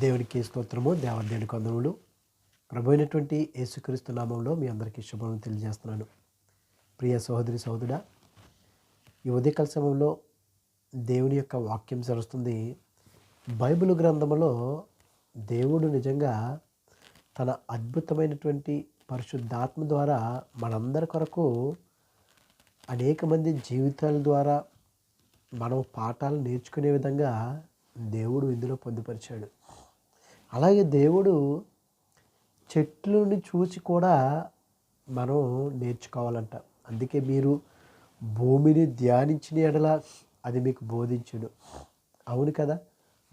దేవునికి స్తోత్రము దేవదేవుని కొందములు ప్రభు యేసుక్రీస్తు నామంలో మీ అందరికీ శుభం తెలియజేస్తున్నాను. ప్రియ సహోదరి సహోదరుడా ఈ ఉదయకాల సమయంలో దేవుని యొక్క వాక్యం జరుస్తుంది బైబిల్ గ్రంథములో దేవుడు నిజంగా తన అద్భుతమైనటువంటి పరిశుద్ధాత్మ ద్వారా మనందరి కొరకు అనేక మంది జీవితాల ద్వారా మనం పాఠాలు నేర్చుకునే విధంగా దేవుడు ఇందులో పొందుపరిచాడు. అలాగే దేవుడు చెట్లని చూసి కూడా మనం నేర్చుకోవాలంట. అందుకే మీరు భూమిని ధ్యానించిన ఎడల అది మీకు బోధించును. అవును కదా?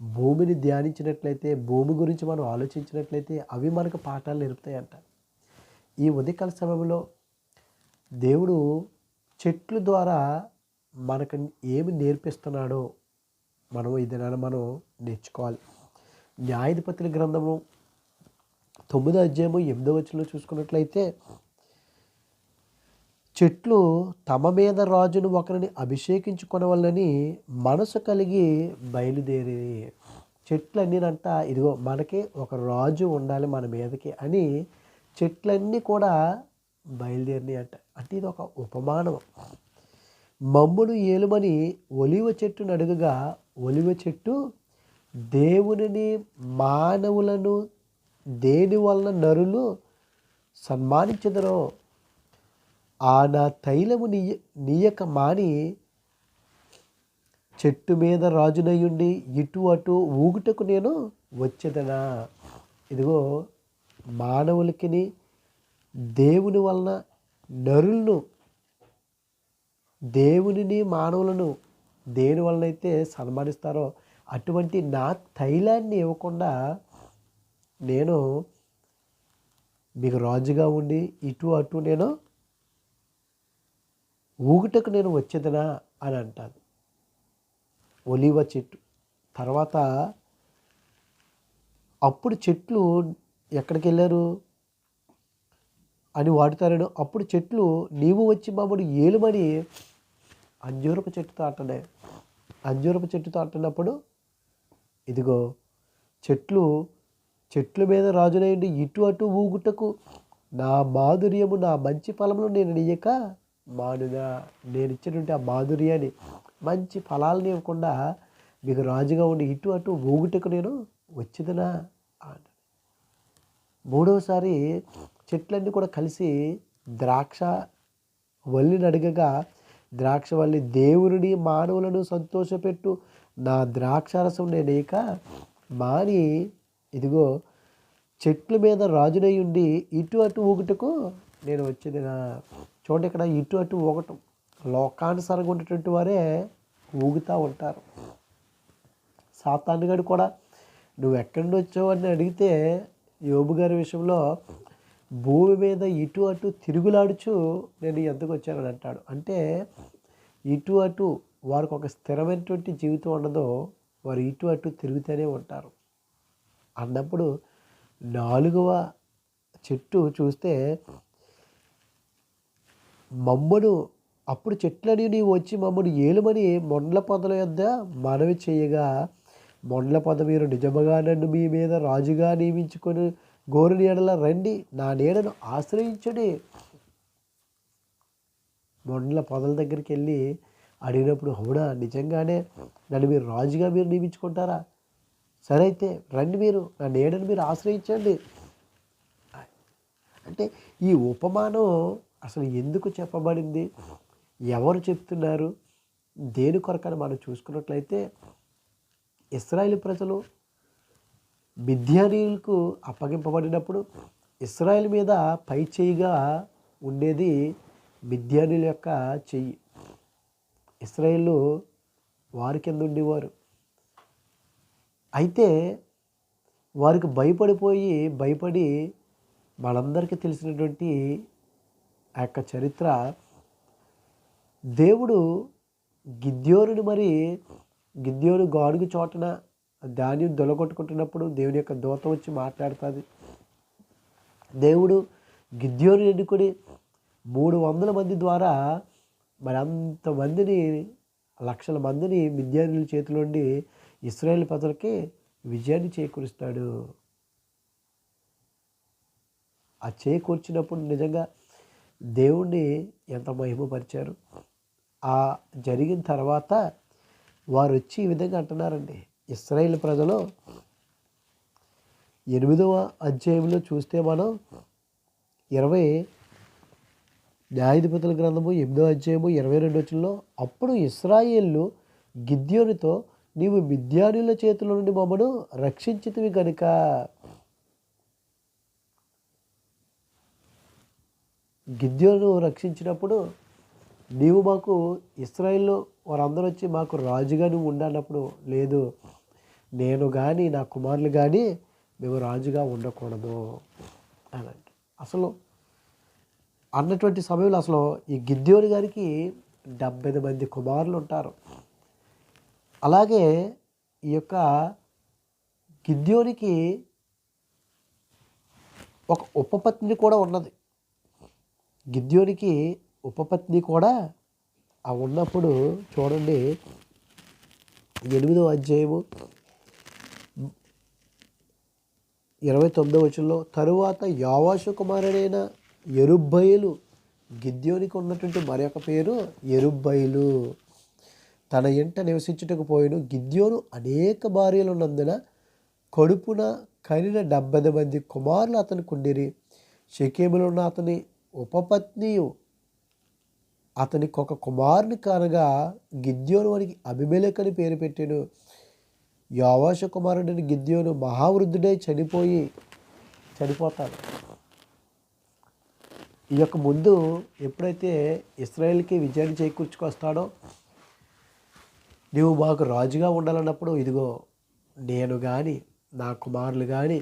భూమిని ధ్యానించినట్లయితే భూమి గురించి మనం ఆలోచించినట్లయితే అవి మనకు పాఠాలు నేర్పుతాయంట. ఈ ఉదయకాల సమయంలో దేవుడు చెట్లు ద్వారా మనకు ఏమి నేర్పిస్తున్నాడో మనం ఈ మనం నేర్చుకోవాలి. న్యాయాధిపతుల గ్రంథము తొమ్మిదో అధ్యాయము ఎనిమిదో వచ్చిలో చూసుకున్నట్లయితే చెట్లు తమ మీద రాజును ఒకరిని అభిషేకించుకొనవలని మనసు కలిగి బయలుదేరి చెట్లన్నీనంట ఇదిగో మనకి ఒక రాజు ఉండాలి మన మీదకి అని చెట్లన్నీ కూడా బయలుదేరినాయి అంట. అంటే ఇది ఒక ఉపమానం మమ్ముడు ఏలుమని ఒలివ చెట్టును అడుగుగా ఒలివ చెట్టు దేవునిని మానవులను దేని వలన నరులు సన్మానించదరో ఆ నా తైలము నీయ నీయక మాని చెట్టు మీద రాజునయ్యుండి ఇటు అటు ఊగుటకు నేను వచ్చేదనా? ఇదిగో మానవులకిని దేవుని వలన నరులను దేవునిని మానవులను దేని వలన అయితే సన్మానిస్తారో అటువంటి నా తైలాన్ని ఇవ్వకుండా నేను మీకు రాజుగా ఉండి ఇటు అటు నేను ఊగుటకు నేను వచ్చేదనా అని అంటాను. ఒలివ చెట్టు. తర్వాత అప్పుడు చెట్లు ఎక్కడికి వెళ్ళారు? అని వాడుతారను. అప్పుడు చెట్లు నీవు వచ్చి మామూలు ఏలుమని అంజూరపు చెట్టుతో ఆటనే అంజూరపు చెట్టుతో ఆటనప్పుడు ఇదిగో చెట్లు చెట్ల మీద రాజునైండి ఇటు అటు ఊగుటకు. నా మాధుర్యము నా మంచి ఫలములు నేను నీయక మానుగా నేను ఇచ్చినటువంటి ఆ మాధుర్యాన్ని మంచి ఫలాలను ఇవ్వకుండా మీకు రాజుగా ఉండి ఇటు అటు ఊగుటకు నేను వచ్చిదనా అన్నాడు మూడవసారి చెట్లన్నీ కూడా కలిసి ద్రాక్ష వల్లిని అడగగా ద్రాక్ష వల్లి దేవుని మానవులను సంతోషపెట్టు నా ద్రాక్షారసం నేనేక మాని ఇదిగో చెట్ల మీద రాజునై ఉండి ఇటు అటు ఊగుటకు నేను వచ్చింది నా చూడండి ఇక్కడ ఇటు అటు ఊగటం. లోకానుసారంగా ఉండేటువంటి వారే ఊగుతూ ఉంటారు. సాతానుగాడు కూడా నువ్వు ఎక్కడి నుంచి వచ్చావు? అని అడిగితే యోబు గారి విషయంలో భూమి మీద ఇటు అటు తిరుగులాడుచు నేను ఎందుకు వచ్చానని అంటాడు. అంటే ఇటు అటు వారికి ఒక స్థిరమైనటువంటి జీవితం ఉండదో వారు ఇటు అటు తిరుగుతూనే ఉంటారు. అన్నప్పుడు నాలుగవ చెట్టు చూస్తే మమ్మను అప్పుడు చెట్లని నీవు వచ్చి మమ్మను ఏలుమని మొండ్ల పొదల యొద్ద మనవి చేయగా మొండ్ల పొద మీరు నిజముగా నన్ను మీ మీద రాజుగా నియమించుకొని గోరు నీడల రండి నా నీడను ఆశ్రయించడి. మొండ్ల పొదల దగ్గరికి వెళ్ళి అడిగినప్పుడు అవునా? నిజంగానే నన్ను మీరు రాజుగా మీరు నియమించుకుంటారా? సరే అయితే రండి మీరు నా నీడను మీరు ఆశ్రయించండి. అంటే ఈ ఉపమానం అసలు ఎందుకు చెప్పబడింది? ఎవరు చెప్తున్నారు? దేని కొరకని మనం చూసుకున్నట్లయితే ఇస్రాయేల్ ప్రజలు మిథ్యానీయులకు అప్పగింపబడినప్పుడు ఇస్రాయేల్ మీద పై చేయిగా ఉండేది మిథ్యానీయుల యొక్క చెయ్యి. ఇస్రాయేల్ వారి కింద ఉండేవారు అయితే వారికి భయపడిపోయి భయపడి మనందరికీ తెలిసినటువంటి ఆ యొక్క చరిత్ర దేవుడు గిద్యోరుని మరి గిద్యోరు గాడుగు చోటన ధాన్యం దొలగొట్టుకుంటున్నప్పుడు దేవుని యొక్క దూత వచ్చి మాట్లాడుతుంది. దేవుడు గిద్యోను ఎన్నుకొని మూడు వందల మంది ద్వారా మరి అంతమందిని లక్షల మందిని మిద్యానుల చేతిలోండి ఇస్రాయేల్ ప్రజలకి విజయాన్ని చేకూరుస్తాడు. ఆ చేకూర్చినప్పుడు నిజంగా దేవుణ్ణి ఎంత మహిమపరిచారు? ఆ జరిగిన తర్వాత వారు వచ్చి ఈ విధంగా అంటున్నారండి. ఇస్రాయేల్ ప్రజలు ఎనిమిదవ అధ్యాయంలో చూస్తే మనం ఇరవై న్యాయాధిపతుల గ్రంథము ఎనిమిదో అధ్యాయము ఇరవై రెండు వచ్చంలో అప్పుడు ఇస్రాయేళ్ళు గిద్యోనితో నీవు మిద్యానుల చేతుల నుండి మమ్మను రక్షించితివి కనుక గిద్యోను రక్షించినప్పుడు నీవు మాకు ఇస్రాయిల్లో వారందరూ వచ్చి మాకు రాజుగా నువ్వు ఉండన్నప్పుడు లేదు. నేను కానీ నా కుమారులు కానీ మేము రాజుగా ఉండకూడదు. అని అసలు అన్నటువంటి సమయంలో అసలు ఈ గిద్యోని గారికి డెబ్బై మంది కుమారులు ఉంటారు. అలాగే ఈ యొక్క గిద్యోనికి ఒక ఉపపత్ని కూడా ఉన్నది. గిద్యోనికి ఉపపత్ని కూడా ఆ ఉన్నప్పుడు చూడండి ఎనిమిదో అధ్యాయము ఇరవై తొమ్మిదో వచనంలో తరువాత యావాసు కుమారుడైన ఎరుబ్బయలు. గిద్యోనికి ఉన్నటువంటి మరొక పేరు ఎరుబ్బయలు. తన ఇంట నివసించుటకు పోయిన గిద్యోను అనేక భార్యలు ఉన్నందున కడుపున కనిన డెబ్బై మంది కుమారులు అతనికి ఉండిరి షకేములో ఉన్న అతని ఉపపత్నియు అతనికి ఒక కుమారుని కనగా గిద్యోను వానికి అభిమేలక్ అని పేరు పెట్టాను. యావాష కుమారుడిని గిద్యోను మహావృద్ధుడై చనిపోయి చనిపోతాడు. ఈ యొక్క ముందు ఎప్పుడైతే ఇస్రాయేల్కి విజయాన్ని చేకూర్చుకొస్తాడో నీవు మాకు రాజుగా ఉండాలన్నప్పుడు ఇదిగో నేను కానీ నా కుమారులు కానీ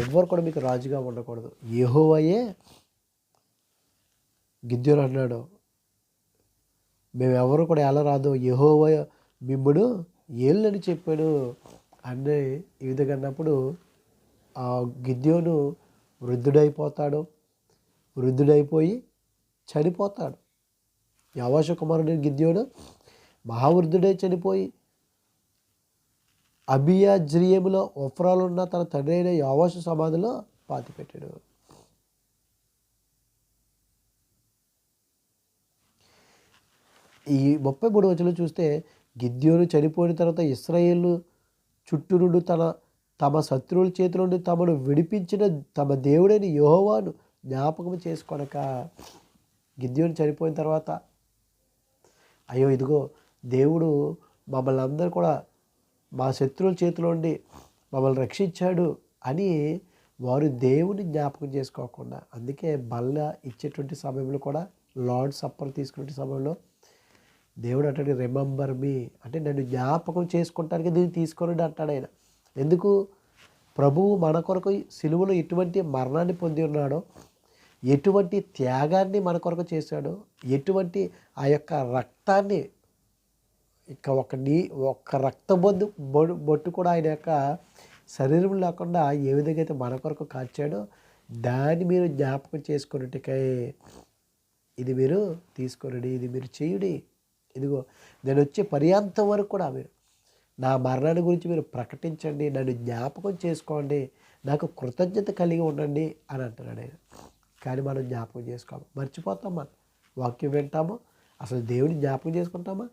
ఎవ్వరు కూడా మీకు రాజుగా ఉండకూడదు. యెహోవాయే గిద్యోను అన్నాడు మేము ఎవరు కూడా ఎలా రాదు యహోవ మిమ్ముడు ఏళ్ళని చెప్పాడు అన్నీ ఈ విధంగా అన్నప్పుడు ఆ గిద్యోను వృద్ధుడైపోతాడు. వృద్ధుడైపోయి చనిపోతాడు. యవాష కుమారుడు గిద్యోడు మహావృద్ధుడై చనిపోయి అబియా జ్రియములో ఒఫ్రాలున్న తన తండ్రి అయిన యావాష సమాధిలో పాతిపెట్టాడు. ఈ ముప్పై మూడు వచ్చిన చూస్తే గిద్యోను చనిపోయిన తర్వాత ఇస్రాయేల్ చుట్టూ నుండి తన తమ శత్రువుల చేతి నుండి తమను విడిపించిన తమ దేవుడైన యోహోవాను జ్ఞాపకం చేసుకొనక గిద్యోను చనిపోయిన తర్వాత అయ్యో ఇదిగో దేవుడు మమ్మల్ని అందరూ కూడా మా శత్రువుల చేతిలో ఉండి మమ్మల్ని రక్షించాడు అని వారు దేవుని జ్ఞాపకం చేసుకోకుండా అందుకే బల్ల ఇచ్చేటువంటి సమయంలో కూడా లార్డ్ సప్పర్ తీసుకునే సమయంలో దేవుడు అంటాడు రిమెంబర్ మీ అంటే నన్ను జ్ఞాపకం చేసుకుంటానికి దీన్ని తీసుకోనండి అంటాడు ఆయన. ఎందుకు? ప్రభువు మన కొరకు సిలువలో ఎటువంటి మరణాన్ని పొంది ఉన్నాడో ఎటువంటి త్యాగాన్ని మన కొరకు చేశాడో ఎటువంటి ఆ యొక్క రక్తాన్ని ఇక ఒక నీ ఒక్క రక్త బొద్దు బొ- బొట్టు కూడా ఆయన యొక్క శరీరం లేకుండా ఏ విధంగా అయితే మన కొరకు కాల్చాడో దాన్ని మీరు జ్ఞాపకం చేసుకున్నట్టుకై ఇది మీరు తీసుకొనడి ఇది మీరు చేయుడి. ఇదిగో నేను వచ్చే పర్యాంతం వరకు కూడా మీరు నా మరణాన్ని గురించి మీరు ప్రకటించండి నన్ను జ్ఞాపకం చేసుకోండి నాకు కృతజ్ఞత కలిగి ఉండండి అని అంటున్నాడు ఆయన. కానీ మనం జ్ఞాపకం చేసుకోము మర్చిపోతాం మనం. వాక్యం వింటాము? అసలు దేవుడిని జ్ఞాపకం చేసుకుంటామా?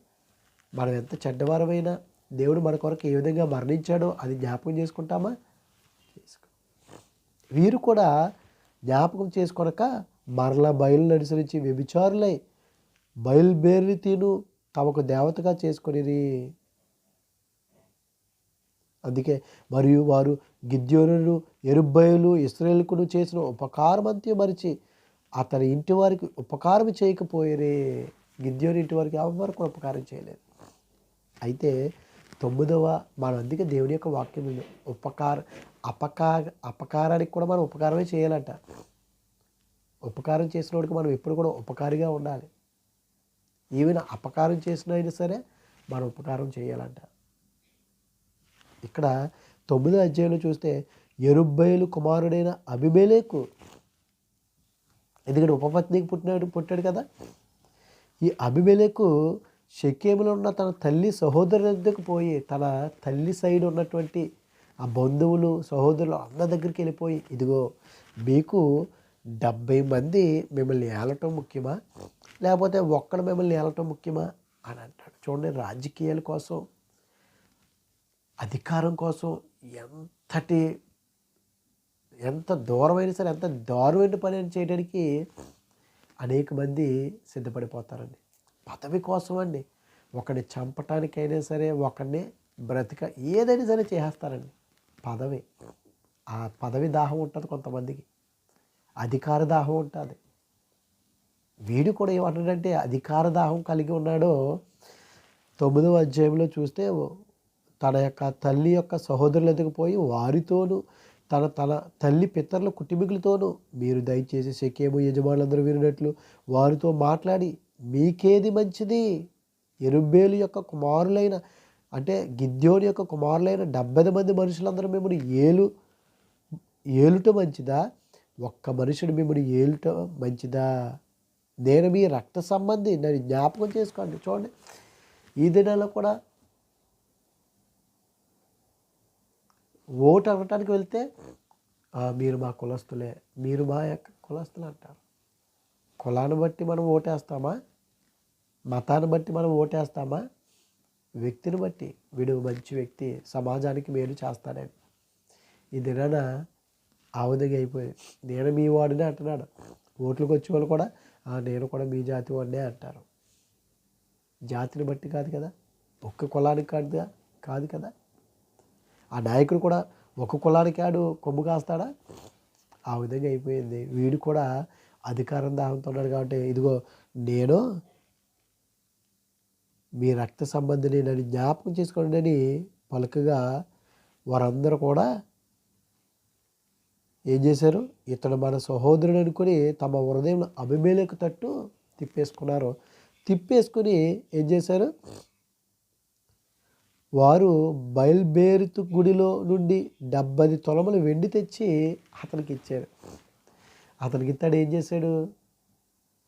మనం ఎంత చెడ్డవారమైనా దేవుడు మన కొరకు ఏ విధంగా మరణించాడో అది జ్ఞాపకం చేసుకుంటామా? చేసుకో. వీరు కూడా జ్ఞాపకం చేసుకొనక మరల బయలు అనుసరించి వ్యభిచారులై బయలుబేరిని తిను తమకు దేవతగా చేసుకొనిరి. అందుకే మరియు వారు గిద్యోనులు ఎరుబ్బయలు ఇస్రాయేల్కును చేసిన ఉపకారమంతే మరిచి అతని ఇంటి వారికి ఉపకారం చేయకపోయేరే. గిద్యోని ఇంటి వారికి ఎవరు కూడా ఉపకారం చేయలేదు. అయితే తొమ్మిదవ మనం అందుకే దేవుని యొక్క వాక్యం ఉంది. ఉపకార అపకార అపకారానికి కూడా మనం ఉపకారమే చేయాలంట. ఉపకారం చేసిన వాడికి మనం ఎప్పుడు కూడా ఉపకారిగా ఉండాలి. ఈవెన్ అపకారం చేసిన అయినా సరే మనం ఉపకారం చేయాలంట. ఇక్కడ తొమ్మిదో అధ్యాయంలో చూస్తే ఎరుబ్బయలు కుమారుడైన అభిమేలేకు ఎందుకంటే ఉపపత్నికి పుట్టినాడు పుట్టాడు కదా. ఈ అభిమేలేకు షకేములో ఉన్న తన తల్లి సహోదరు పోయి తన తల్లి సైడ్ ఉన్నటువంటి ఆ బంధువులు సహోదరులు అందరి దగ్గరికి వెళ్ళిపోయి ఇదిగో మీకు డెబ్బై మంది మిమ్మల్ని ఏలటం ముఖ్యమా? లేకపోతే ఒక్కడు మిమ్మల్ని ఏలటం ముఖ్యమా? అని అంటాడు. చూడండి రాజకీయాల కోసం అధికారం కోసం ఎంతటి ఎంత దూరమైన సరే ఎంత దారుణమైన పని చేయడానికి అనేక మంది సిద్ధపడిపోతారండి. పదవి కోసం అండి. ఒకడిని చంపటానికైనా సరే ఒకడిని బ్రతిక ఏదైనా సరే చేసేస్తారండి. పదవి. ఆ పదవి దాహం ఉంటుంది కొంతమందికి. అధికార దాహం ఉంటుంది. వీడు కూడా ఏమంటాడంటే అధికార దాహం కలిగి ఉన్నాడో తొమ్మిదవ అధ్యాయంలో చూస్తే తన యొక్క తల్లి యొక్క సహోదరులు ఎదుగుపోయి వారితోనూ తన తన తల్లి పితరుల కుటుంబీకులతోనూ మీరు దయచేసి సెకేము యజమానులందరూ వినట్లు వారితో మాట్లాడి మీకేది మంచిది? ఎరుబ్బేలు యొక్క కుమారులైన అంటే గిద్యోని యొక్క కుమారులైన డెబ్బై మంది మనుషులందరూ మిమ్మల్ని ఏలు ఏలుట మంచిదా? ఒక్క మనుషుడు మిమ్మల్ని ఏలుట మంచిదా? నేను మీ రక్త సంబంధి నన్ను జ్ఞాపకం చేసుకోండి. చూడండి. ఈ దినాల్లో కూడా ఓటు అడగటానికి వెళ్తే మీరు మా కులస్తులే మీరు మా యొక్క కులస్తులు అంటారు. కులాన్ని బట్టి మనం ఓటేస్తామా? మతాన్ని బట్టి మనం ఓటేస్తామా? వ్యక్తిని బట్టి. వీడు మంచి వ్యక్తి సమాజానికి మేలు చేస్తాడని. ఈ దినాన ఆ అయిపోయింది నేను మీ వాడినే అంటున్నాడు. ఓట్లకు వచ్చే వాళ్ళు కూడా నేను కూడా మీ జాతి వాడినే అంటారు. జాతిని బట్టి కాదు కదా ఒక్క కులానికి కాదు కాదు కదా. ఆ నాయకుడు కూడా ఒక కులానికి ఆడు కొమ్ము కాస్తాడా? ఆ విధంగా అయిపోయింది. వీడు కూడా అధికారం దాహంతో ఉన్నాడు కాబట్టి ఇదిగో నేను మీ రక్త సంబంధిని నన్ను జ్ఞాపకం చేసుకోండి అని పలుకగా వారందరూ కూడా ఏం చేశారు? ఇతడు మన సహోదరుడు అనుకుని తమ హృదయం అభిమేలకు తట్టు తిప్పేసుకున్నారు. తిప్పేసుకుని ఏం చేశారు? వారు బయల్బేరుతు గుడిలో నుండి డెబ్బై తొలములు వెండి తెచ్చి అతనికి ఇచ్చారు. అతనికి ఇస్తాడు ఏం చేశాడు?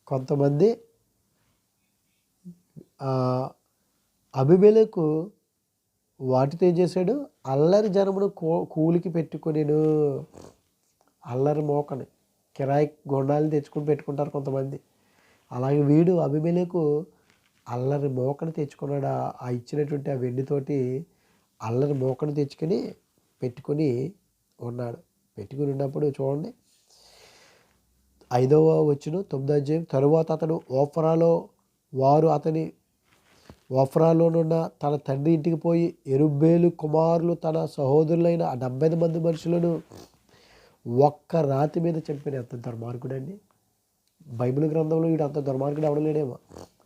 కొంతమంది అభిమేలకు వాటితో ఏం చేశాడు? అల్లరి జనమును కూ కూలికి పెట్టుకునేను. అల్లరి మోకని కిరాయి గుండాలు తెచ్చుకుని పెట్టుకుంటారు కొంతమంది. అలాగే వీడు అభిమేలకు అల్లరి మోకను తెచ్చుకున్నాడు? ఆ- ఇచ్చినటువంటి ఆ వెండితోటి అల్లరి మోకను తెచ్చుకొని పెట్టుకొని ఉన్నాడు. పెట్టుకుని ఉన్నప్పుడు చూడండి. ఐదవ వచ్చిన తొమ్మిదో అధ్యాయం. తరువాత అతను ఓఫరాలో వారు అతని ఓఫరాలోనున్న తన తండ్రి ఇంటికి పోయి ఎరుబ్బేలు కుమారులు తన సహోదరులైన ఆ డెబ్బై మంది మనుషులను ఒక్క రాతి మీద చంపిన ఎంత దుర్మార్గుడండి. బైబిల్ గ్రంథంలో వీడు అంత దుర్మార్గుడు అవడలేడేమో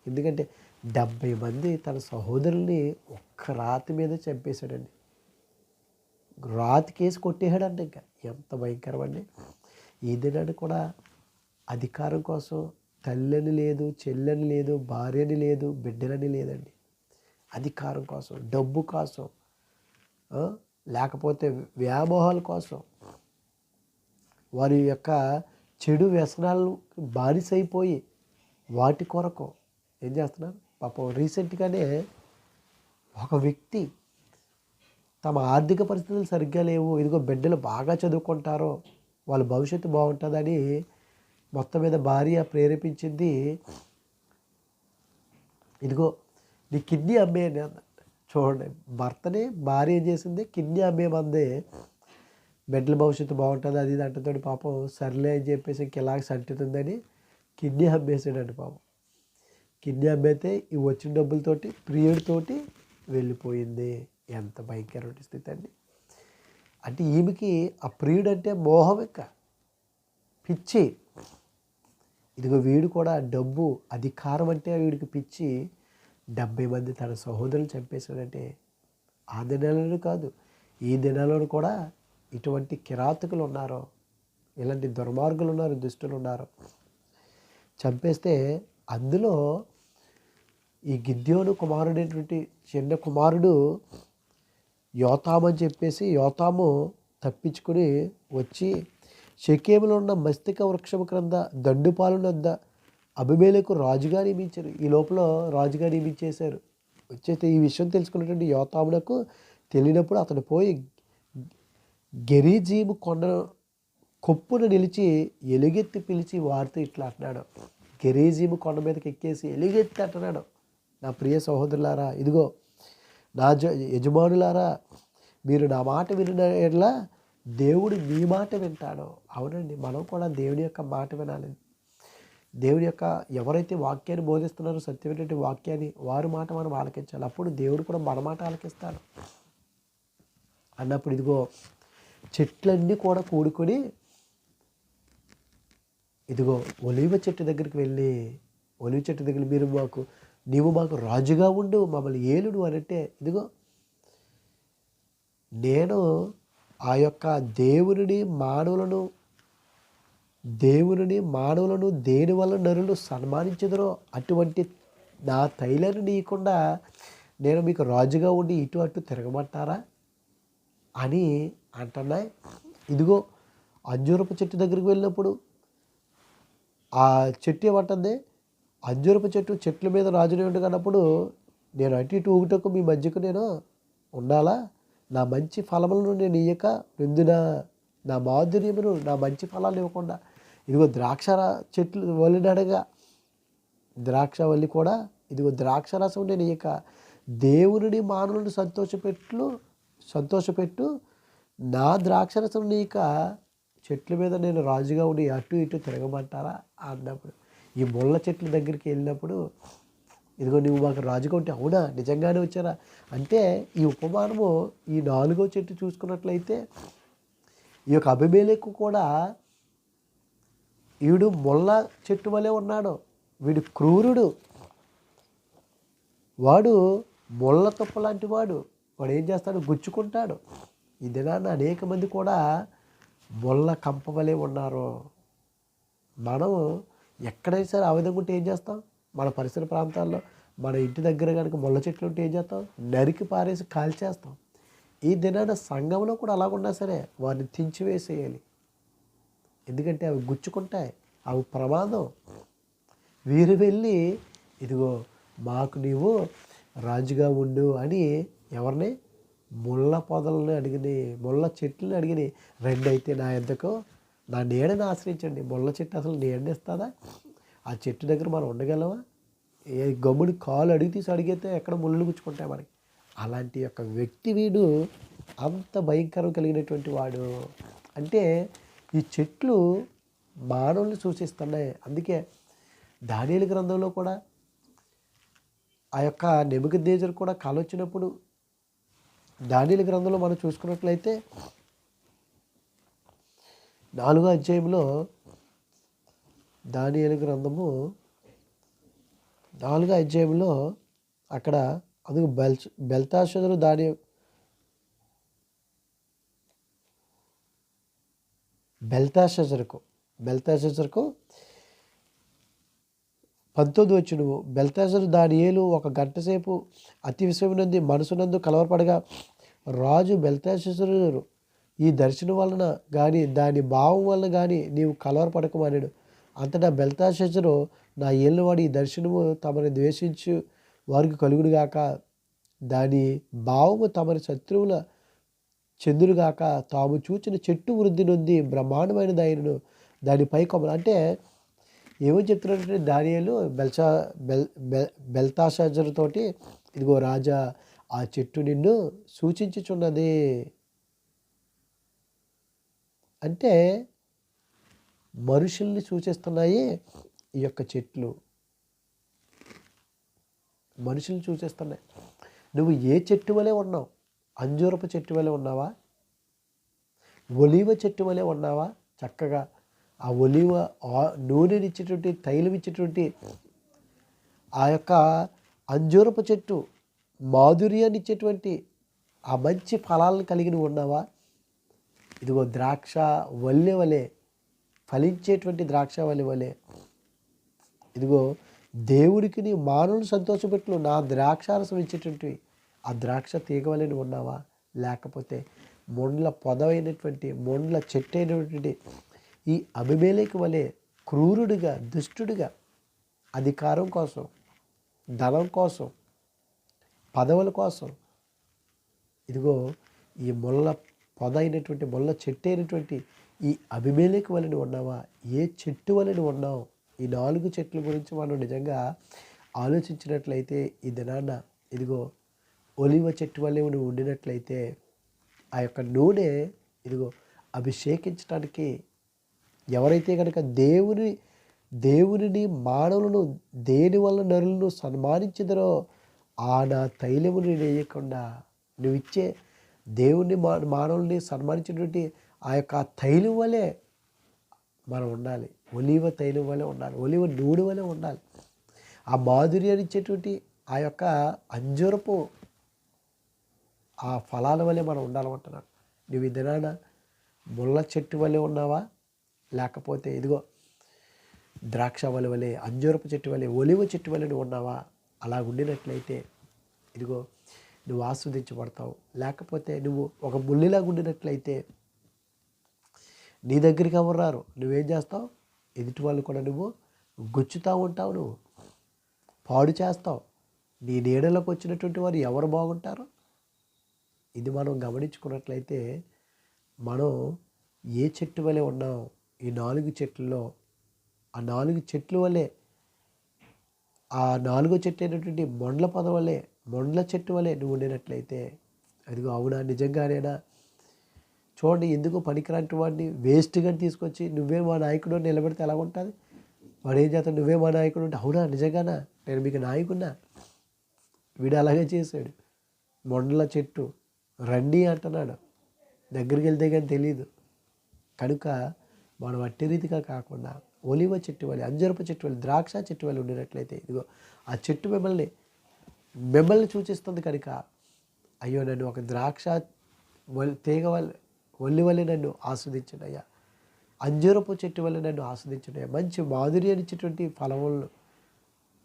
ఎందుకంటే డెబ్బై మంది తన సహోదరుల్ని ఒక్క రాతి మీద చంపేశాడండి. రాతి కేసు కొట్టేశాడండి ఇంకా. ఎంత భయంకరం అండి ఈ కూడా అధికారం కోసం తల్లని లేదు చెల్లని లేదు భార్యని లేదు బిడ్డలని లేదండి. అధికారం కోసం డబ్బు కోసం లేకపోతే వ్యామోహాల కోసం వారి యొక్క చెడు వ్యసనాలు బానిసైపోయి వాటి కొరకు ఏం చేస్తున్నారు? పాపం రీసెంట్గానే ఒక వ్యక్తి తమ ఆర్థిక పరిస్థితులు సరిగ్గా లేవు. ఇదిగో బిడ్డలు బాగా చదువుకుంటారో. వాళ్ళ భవిష్యత్తు బాగుంటుందని మొత్తం మీద భార్య ప్రేరేపించింది. ఇదిగో నీ కిడ్నీ అమ్మే చూడండి భర్తనే భార్య ఏం చేసింది? కిడ్నీ అమ్మేమందే బిడ్డల భవిష్యత్తు బాగుంటుంది అది ఇది పాపం. సర్లే అని చెప్పేసి ఇంకెలాగ సంటుతుందని కిడ్నీ అమ్మేసాడండి పాపం. కిడ్నాప్ అయితే ఈ వచ్చిన డబ్బులతోటి ప్రియుడి తోటి వెళ్ళిపోయింది. ఎంత భయంకరమైన స్థితి అండి. అంటే ఈమెకి ఆ ప్రియుడు అంటే మోహం ఇంకా. పిచ్చి. ఇదిగో వీడు కూడా డబ్బు అధికారం అంటే వీడికి పిచ్చి. డెబ్బై మంది తన సహోదరులు చంపేశాడంటే ఆ దినాలను కాదు. ఈ దినాలను కూడా ఇటువంటి కిరాతకులు ఉన్నారు. ఇలాంటి దుర్మార్గులు ఉన్నారు దుష్టులు ఉన్నారు. చంపేస్తే అందులో ఈ గిద్యోను కుమారుడైనటువంటి చిన్న కుమారుడు యోతాము అని చెప్పేసి యోతాము తప్పించుకుని వచ్చి షకేములో ఉన్న మస్తిక వృక్షం క్రింద దండుపాలు వద్ద అభిమేలకు రాజుగా నియమించారు. ఈ లోపల రాజుగా నియమించేశారు. వచ్చేస్తే ఈ విషయం తెలుసుకున్నటువంటి యోతామునకు తెలియనప్పుడు అతను పోయి గెరీజీము కొండ కొప్పును నిలిచి ఎలుగెత్తి పిలిచి వారితో ఇట్లా అంటున్నాడు. గెరీజీము కొండ మీదకి ఎక్కేసి ఎలుగెత్తి అంటున్నాడు. నా ప్రియ సహోదరులారా ఇదిగో నా జ యజమానులారా మీరు నా మాట వినిన ఎడలా దేవుడు మీ మాట వింటాడు. అవునండి మనం కూడా దేవుని యొక్క మాట వినాలి. దేవుని యొక్క ఎవరైతే వాక్యాన్ని బోధిస్తున్నారో సత్యమైనటువంటి వాక్యాన్ని వారి మాట మనం ఆలకించాలి. అప్పుడు దేవుడు కూడా మన మాట ఆలకిస్తాడు. అన్నప్పుడు ఇదిగో చెట్లన్నీ కూడా కూడుకొని ఇదిగో ఒలివ చెట్టు దగ్గరికి వెళ్ళి ఒలివ చెట్టు దగ్గర మీరు మాకు నీవు మాకు రాజుగా ఉండు మమ్మల్ని ఏలుడు అనంటే ఇదిగో నేను ఆ యొక్క దేవుని మానవులను దేవుని మానవులను దేని వల్ల నరులు సన్మానించదురో అటువంటి నా తైలను నీయకుండా నేను మీకు రాజుగా ఉండి ఇటు అటు తిరగమంటారా అని అంటున్నాయి. ఇదిగో అంజూరపు చెట్టు దగ్గరికి వెళ్ళినప్పుడు ఆ చెట్టు ఏమంటుంది? అంజూరపు చెట్టు చెట్ల మీద రాజుని ఉండగన్నప్పుడు నేను అటు ఇటు ఊగుటకు మీ మధ్యకు నేను ఉండాలా? నా మంచి ఫలములను నేను ఇయ్యక నిందున. నా మాధుర్యమును నా మంచి ఫలాలు ఇవ్వకుండా. ఇదిగో ద్రాక్ష చెట్లు వల్లినడగా ద్రాక్ష వల్లి కూడా ఇదిగో ద్రాక్ష రసం నేను ఇక దేవుని మానవులను సంతోషపెట్లు సంతోషపెట్టు నా ద్రాక్ష రసం నీక చెట్ల మీద నేను రాజుగా ఉండి అటు ఇటు తిరగమంటారా? అన్నప్పుడు ఈ ముళ్ళ చెట్ల దగ్గరికి వెళ్ళినప్పుడు ఇదిగో నువ్వు మాకు రాజుకుంటే అవునా? నిజంగానే వచ్చారా? అంటే ఈ ఉపమానము ఈ నాలుగో చెట్టు చూసుకున్నట్లయితే ఈ యొక్క అభిమేలకు కూడా వీడు ముళ్ళ చెట్టు వలె ఉన్నాడు. వీడు క్రూరుడు. వాడు ముళ్ళ తుప్ప లాంటి వాడు. వాడు ఏం చేస్తాడు? గుచ్చుకుంటాడు. ఈ దినాన అనేక మంది కూడా ముళ్ళ కంప వలె ఉన్నారు. మనం ఎక్కడైనా సరే ఆ విధంగా ఉంటే ఏం చేస్తాం? మన పరిసర ప్రాంతాల్లో మన ఇంటి దగ్గర కనుక ముళ్ళ చెట్లు ఉంటే ఏం చేస్తాం? నరికి పారేసి కాల్చేస్తాం. ఈ దినాన సంఘంలో కూడా అలాగున్నా సరే వారిని తెంచివేసేయాలి ఎందుకంటే అవి గుచ్చుకుంటాయి. అవి ప్రమాదం. వీరు వెళ్ళి ఇదిగో మాకు నీవు రాజుగా ఉండు అని ఎవరిని? ముళ్ళ పొదలను అడిగినాయి ముళ్ళ చెట్లను అడిగినాయి రెండు అయితే నా ఎద్దకు నా నీడని ఆశ్రయించండి. ముళ్ళ చెట్టు అసలు నీడని ఇస్తుందా? ఆ చెట్టు దగ్గర మనం ఉండగలమా? ఏ గమ్ముని కాలు అడిగి తీసి అడిగితే ఎక్కడ ముళ్ళు గుచ్చుకుంటాయి మనకి? అలాంటి యొక్క వ్యక్తి వీడు అంత భయంకరం కలిగినటువంటి వాడు. అంటే ఈ చెట్లు మానవుల్ని సూచిస్తున్నాయి అందుకే దానియలు గ్రంథంలో కూడా ఆ యొక్క నెబుకద్నేజర్ కూడా కాలు వచ్చినప్పుడు దానిల గ్రంథంలో మనం చూసుకున్నట్లయితే నాలుగో అధ్యాయంలో దానియలు గ్రంథము నాలుగో అధ్యాయంలో అక్కడ అందుకు బెల్ బెల్తాషదురు దాని బెల్తాషజరుకు బెల్తాషజరుకు పంతొమ్మిది వచ్చినవు నువ్వు బెల్తాజరు దాని ఏలు ఒక గంట సేపు అతి విషయమునంది మనసునందు కలవరపడగా రాజు బెల్తాషరు ఈ దర్శనం వలన కానీ దాని భావం వలన కానీ నీవు కలవరపడకమన్నాడు అంతటా బెల్తాషరు నా ఏళ్ళవాడి ఈ దర్శనము తమని ద్వేషించు వారికి కలుగుడుగాక దాని భావము తమని శత్రువుల చంద్రుగాక తాము చూచిన చెట్టు వృద్ధి నుండి బ్రహ్మాండమైన దానిను దానిపై కొమ్మలు అంటే ఏమో చెప్తున్నాడంటే దానియలు బెల్చా బెల్ బెల్ బెల్తాషాజర్ తోటి ఇదిగో రాజా ఆ చెట్టు నిన్ను సూచించుచున్నది. అంటే మనుషుల్ని సూచిస్తున్నాయి ఈ యొక్క చెట్లు. మనుషుల్ని సూచిస్తున్నాయి నువ్వు ఏ చెట్టు వలె ఉన్నావు? అంజూరపు చెట్టు వలె ఉన్నావా? ఒలివ చెట్టు వలె ఉన్నావా? చక్కగా ఆ ఒలివ ఆ- నూనెనిచ్చేటువంటి తైలం ఇచ్చేటువంటి ఆ యొక్క అంజూరపు చెట్టు మాధుర్యాన్ని ఇచ్చేటువంటి ఆ మంచి ఫలాలను కలిగి నువ్వు ఉన్నావా? ఇదిగో ద్రాక్ష వల్లె వలె ఫలించేటువంటి ద్రాక్ష వల్లె వలె. ఇదిగో దేవుడికి నీ మానవుని సంతోషపెట్లు నా ద్రాక్షారసం ఇచ్చేటువంటివి. ఆ ద్రాక్ష తీగవలని ఉన్నావా? లేకపోతే మొండ్ల పొదవైనటువంటి మొండ్ల చెట్టు అయినటువంటి ఈ అభిమేలేకి వలె క్రూరుడిగా దుష్టుడిగా అధికారం కోసం ధనం కోసం పదవుల కోసం ఇదిగో ఈ ముళ్ళ పొద అయినటువంటి మొల్ల చెట్టు అయినటువంటి ఈ అభిమేలకు వలన ఉన్నావా? ఏ చెట్టు వలన ఉన్నావు? ఈ నాలుగు చెట్ల గురించి మనం నిజంగా ఆలోచించినట్లయితే ఈ దినాన్న ఇదిగో ఒలివ చెట్టు వల్లే నువ్వు ఉండినట్లయితే ఆ యొక్క నూనె ఇదిగో అభిషేకించడానికి ఎవరైతే కనుక దేవుని దేవునిని మానవులను దేని వల్ల నరులను సన్మానించదరో ఆ నా తైలముని వేయకుండా నువ్వు ఇచ్చే దేవుణ్ణి మా మానవుల్ని సన్మానించినటువంటి ఆ యొక్క తైలం వలె మనం ఉండాలి. ఒలివ తైలం వలె ఉండాలి. ఒలివ నూనె వలె ఉండాలి. ఆ మాధుర్యాన్ని ఇచ్చేటువంటి ఆ యొక్క అంజూరపు ఆ ఫలాల వలె మనం ఉండాలంటున్నాను నువ్వు ఈ దినాన ముళ్ళ చెట్టు వలె ఉన్నావా? లేకపోతే ఇదిగో ద్రాక్ష వల వలె అంజూరపు చెట్టు వలె ఒలివ చెట్టు వలె నువ్వు ఉన్నావా? అలా ఉండినట్లయితే ఇదిగో నువ్వు ఆస్వాదించబడతావు. లేకపోతే నువ్వు ఒక ముల్లిలాగా ఉండినట్లయితే నీ దగ్గరికి ఎవరు రారు? నువ్వేం చేస్తావు? ఎదుటి వాళ్ళు కూడా నువ్వు గుచ్చుతూ ఉంటావు నువ్వు. పాడు చేస్తావు. నీ నీడలోకి వచ్చినటువంటి వారు ఎవరు బాగుంటారు? ఇది మనం గమనించుకున్నట్లయితే మనం ఏ చెట్టు వలె ఉన్నాం? ఈ నాలుగు చెట్లలో ఆ నాలుగు చెట్ల వలె ఆ నాలుగో చెట్టు అయినటువంటి మొండ్ల పదవలే మొండ్ల చెట్టు వలె నువ్వు ఉండినట్లయితే అదిగో అవునా? నిజంగానేనా? చూడండి ఎందుకు పనికిరాంటి వాడిని వేస్ట్గా తీసుకొచ్చి నువ్వే మా నాయకుడు నిలబెడితే ఎలా ఉంటుంది? వాడు ఏం చేస్తాడు? నువ్వే మా నాయకుడు అంటే అవునా? నిజంగానా? నేను మీకు నాయకున్నా వీడు అలాగే చేశాడు. మొండల చెట్టు. రండి అంటున్నాడు. దగ్గరికి వెళ్తే కానీ తెలియదు కనుక మనం అట్టి రీతిగా కాకుండా ఒలివ చెట్టు వల్ల అంజరపు చెట్టు వల్ల ద్రాక్ష చెట్టు వల్ల ఉండినట్లయితే ఇదిగో ఆ చెట్టు మిమ్మల్ని మిమ్మల్ని సూచిస్తుంది కనుక అయ్యో నన్ను ఒక ద్రాక్ష తీగ వల్ల ఒల్లి వల్ల నన్ను ఆస్వాదించిండయ్యా అంజూరపు చెట్టు వల్ల నన్ను ఆస్వాదించండి మంచి మంచి మాధుర్యాన్నిచ్చేటువంటి ఫలములను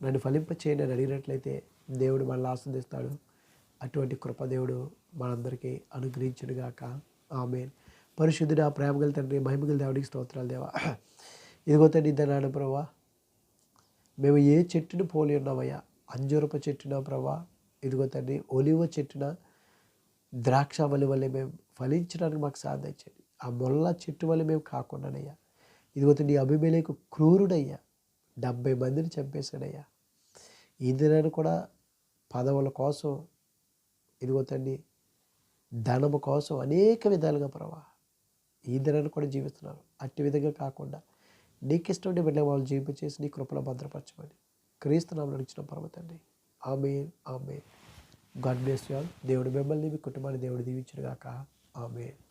నన్ను ఫలింప చేయని అని అడిగినట్లయితే దేవుడు మనల్ని ఆస్వాదిస్తాడు. అటువంటి కృపదేవుడు మనందరికీ అనుగ్రహించుడుగాక ఆమె పరిశుద్ధుడు ఆ ప్రేమగల తండ్రి మహిమగల దేవుడికి స్తోత్రాలు దేవా. ఇదిగో తండ్రి ఇద్దరు ప్రభా మేము ఏ చెట్టును పోలి ఉన్నామయ్యా? అంజూరపు చెట్టున ప్రభా? ఇదిగో తండ్రి ఒలివ చెట్టున ద్రాక్ష వలి వల్ల మేము ఫలించడానికి మాకు సాధించండి ఆ మొల్ల చెట్టు వల్ల మేము కాకుండానయ్యా. ఇదిగో తండ్రి అభిమేలకు క్రూరుడయ్యా. డెబ్బై మందిని చంపేశాడయ్యా. ఈ కూడా పదవుల కోసం ఇదిగో తండ్రి ధనము కోసం అనేక విధాలుగా ప్రభా ఈ కూడా జీవిస్తున్నారు. అట్టి విధంగా కాకుండా నీకు ఇష్టం బిడ్డ వాళ్ళు జీవించేసి నీ కృపలో భద్రపరచమని క్రీస్తునామలు నడిచిన పర్వతండి amen amen. God bless you all. దేవుడు మిమ్మల్ని మీ కుటుంబాన్ని దేవుడు దీవించుగాక ఆమెన్.